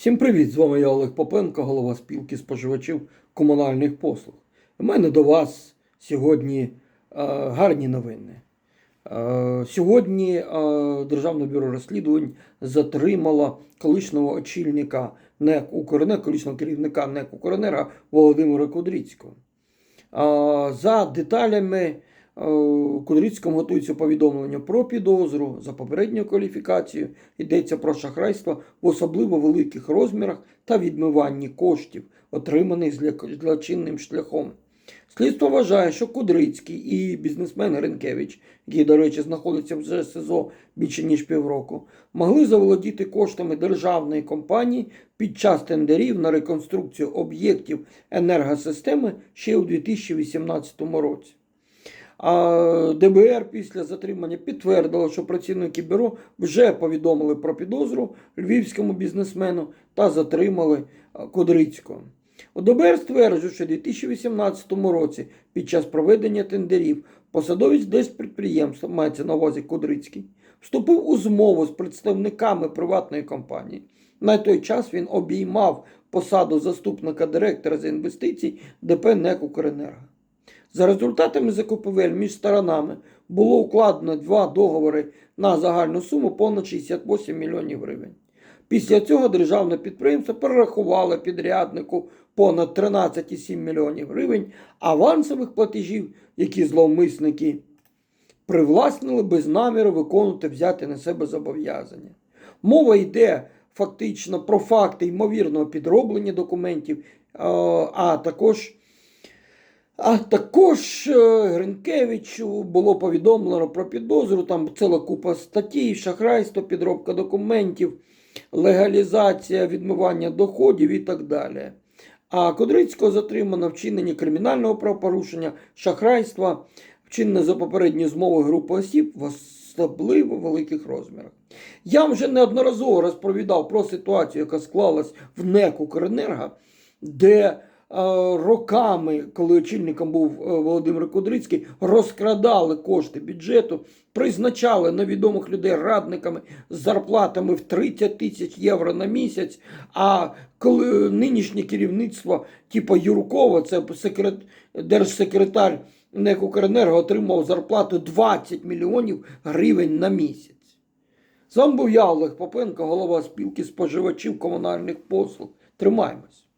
Всім привіт! З вами я Олег Попенко, голова спілки споживачів комунальних послуг. У мене до вас сьогодні е, гарні новини. Е, сьогодні е, Державне бюро розслідувань затримало колишнього очільника НЕК «Укренерго», колишнього керівника НЕК «Укренерго» Володимира Кудрицького. Е, За деталями Кудрицькому готується повідомлення про підозру за попередньою кваліфікацією. Йдеться про шахрайство в особливо великих розмірах та відмиванні коштів, отриманих злочинним шляхом. Слідство вважає, що Кудрицький і бізнесмен Гринкевич, який, до речі, знаходиться в ССО більше ніж півроку, могли заволодіти коштами державної компанії під час тендерів на реконструкцію об'єктів енергосистеми ще у 2018 році. А ДБР після затримання підтвердило, що працівники бюро вже повідомили про підозру львівському бізнесмену та затримали Кудрицького. У ДБР стверджує, що у 2018 році під час проведення тендерів посадовець держпідприємства, мається на увазі Кудрицький, вступив у змову з представниками приватної компанії. На той час він обіймав посаду заступника директора з інвестицій ДП НЕК. За результатами закупівель між сторонами було укладено два договори на загальну суму понад 68 мільйонів гривень. Після цього державне підприємство перерахувало підряднику понад 13,7 мільйонів гривень авансових платежів, які зловмисники привласнили без наміру виконувати взяти на себе зобов'язання. Мова йде фактично про факти ймовірного підроблення документів, е, а також а також е, Гринкевичу було повідомлено про підозру, там ціла купа статей, шахрайство, підробка документів, легалізація відмивання доходів і так далі. А Кудрицького затримано вчинення кримінального правопорушення, шахрайства, вчинене за попередньою змовою групи осіб в особливо великих розмірах. Я вже неодноразово розповідав про ситуацію, яка склалась в НЕК «Укренерго», де роками, коли очільником був е, Володимир Кудрицький, розкрадали кошти бюджету, призначали невідомих людей радниками з зарплатами в 30 тисяч євро на місяць. А коли нинішнє керівництво, типу Юркова, це секрет, держсекретар НЕК «Укренерго», отримав зарплату 20 мільйонів гривень на місяць. З був я, Олег Попенко, голова спілки споживачів комунальних послуг. Тримаємось.